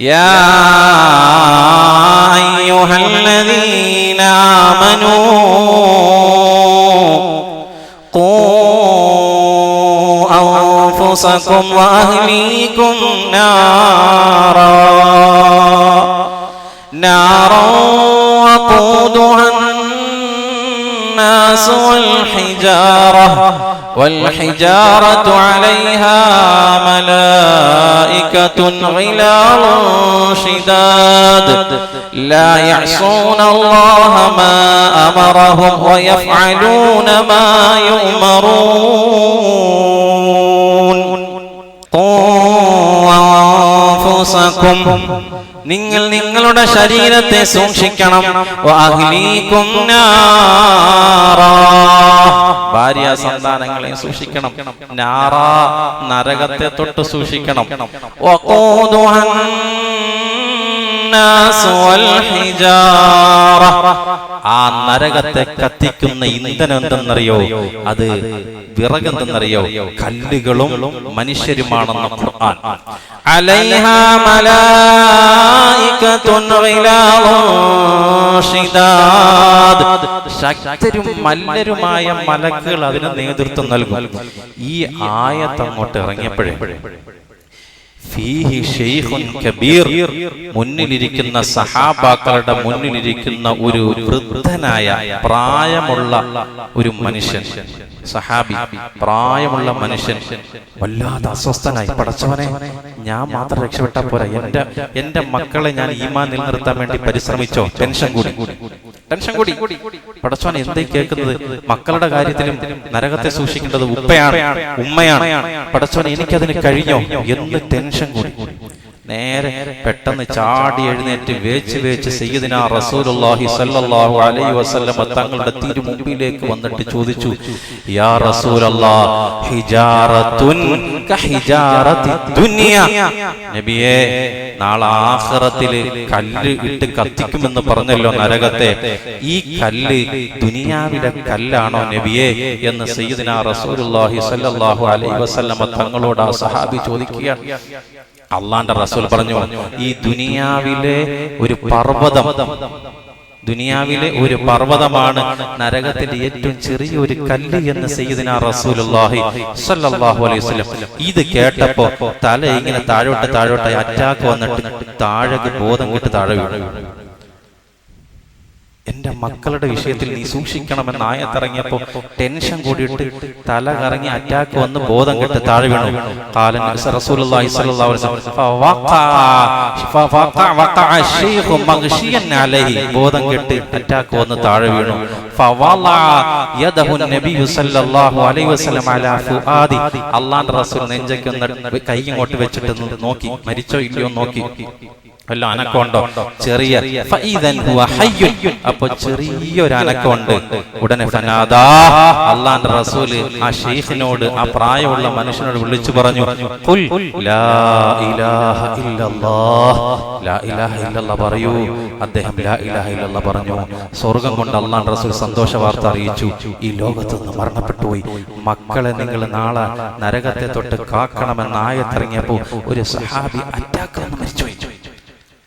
يا أيها الذين آمنوا قوا أنفسكم وأهليكم نارا الناس والحجارة والحجارة عليها ملائكة غلاظ شداد. لا يعصون الله ما أمرهم ويفعلون ما يؤمرون. قوا أنفسكم നിങ്ങൾ നിങ്ങളുടെ ശരീരത്തെ സൂക്ഷിക്കണം നാറാ. ഭാര്യ സന്താനങ്ങളെ സൂക്ഷിക്കണം. നാറ നരകത്തെ തൊട്ട് സൂക്ഷിക്കണം. ആ നരകത്തെ കത്തിക്കുന്ന ഇന്ധനം എന്തെന്നറിയോ? അത് വിറകെന്തെന്നറിയോ? കല്ലുകളും മനുഷ്യരുമാണെന്ന് ഖുർആൻ. അലൈഹാ മലായികത്തുൻ ജുനാദ് ശക്തരും മല്ലരുമായ മലക്കുകൾ അതിന് നേതൃത്വം നൽകും. ഈ ആയത്ത് അങ്ങോട്ട് ഇറങ്ങിയപ്പോഴേ മുന്നിലിരിക്കുന്ന സഹാബാക്കളുടെ മുന്നിലിരിക്കുന്ന ഒരു വൃദ്ധനായ പ്രായമുള്ള ഒരു മനുഷ്യൻ സഹാബി പ്രായമുള്ള മനുഷ്യൻ വല്ലാതെ അസ്വസ്ഥനായി പടച്ചവനെ ഞാൻ മാത്രം രക്ഷപ്പെട്ട പോരാ എന്റെ എന്റെ മക്കളെ ഞാൻ ഈമാൻ നിലനിർത്താൻ വേണ്ടി പരിശ്രമിച്ചോ? ടെൻഷൻ കൂടി. ടെൻഷൻ കൂടി. പടച്ചവൻ എന്തേ കേൾക്കുന്നത്? മക്കളുടെ കാര്യത്തിലും നരകത്തെ സൂക്ഷിക്കേണ്ടത് ഉപ്പയാണ് ഉമ്മയാണ്. പടച്ചവൻ എനിക്കതിന് കഴിഞ്ഞോ എന്ന് ടെൻഷൻ കൂടി? നേരെ പെട്ടെന്ന് ചാടി എഴുന്നേറ്റ് വേച്ച് വേച്ച് സയ്യിദിന റസൂലുള്ളാഹി സ്വല്ലല്ലാഹു അലൈഹി വസല്ലം തങ്ങളുടെ തിരുമുമ്പിലേക്ക് വന്നിട്ട് ചോദിച്ചു യാ റസൂലല്ലാഹ് ഹിജാറത്തുൻ നബിയേ നാളെ ആഖിറത്തിൽ കല്ല് ഇട്ട് കത്തിക്കുമെന്ന് പറഞ്ഞല്ലോ നരകത്തെ. ഈ കല്ല് ദുനിയാവിലെ കല്ലാണോ നബിയെ എന്ന് സയ്യിദിന റസൂലുള്ളാഹി സ്വല്ലല്ലാഹു അലൈഹി വസല്ലം തങ്ങളോട് ആ സഹാബി ചോദിക്കുകയാണ്. അള്ളാന്റെ റസൂൽ പറഞ്ഞു ഈ ദുനിയാവിലെ ഒരു പർവതം ദുനിയാവിലെ ഒരു പർവതമാണ് നരകത്തിന്റെ ഏറ്റവും ചെറിയ ഒരു കല്ല് എന്ന് സയ്യിദിന റസൂലുള്ളാഹി അലൈഹി വസല്ലം. ഇത് കേട്ടപ്പോ തല ഇങ്ങനെ താഴോട്ട് താഴോട്ടായി അറ്റാക്ക് വന്നിട്ട് താഴെ ബോധം കിട്ട് താഴെ വീണു. എന്റെ മക്കളുടെ വിഷയത്തിൽ നീ സൂക്ഷിക്കണമെന്ന് ആയത്തിറങ്ങിയപ്പോ ടെൻഷൻ കൂടിയിട്ട് തല കറങ്ങി അറ്റാക്ക് വന്ന് ബോധം കെട്ട് താഴെ വീണു. കാലൻ ബോധം കെട്ട് അറ്റാക്ക് വന്ന് താഴെ വീണു. അല്ലാഹുവിന്റെ റസൂൽ നെഞ്ചയ്ക്ക് കൈ ഇങ്ങോട്ട് വെച്ചിട്ട് നോക്കി. മരിച്ചോ ഇല്ലയോ നോക്കി. വല്ല അനക്കമുണ്ടോ? ചെറിയ. അപ്പൊ ചെറിയൊരു അനക്കമുണ്ട് ഉടനെ അള്ളാന്റെ റസൂൽ ആ ഷെയ്ഖിനോട് ആ പ്രായമുള്ള മനുഷ്യനോട് വിളിച്ചു പറഞ്ഞു പറയൂ. അദ്ദേഹം പറഞ്ഞു. സ്വർഗം കൊണ്ട് അള്ളാന്റെ റസൂൽ സന്തോഷ വാർത്ത അറിയിച്ചു. ഈ ലോകത്ത് നിന്ന് മരണപ്പെട്ടു പോയി. മക്കളെ നിങ്ങൾ നാളെ നരകത്തെ തൊട്ട് കാക്കണമെന്ന് ആയത്തിറങ്ങിയപ്പോ ഒരു സഹാബി അറ്റാക്ക് മരിച്ചു.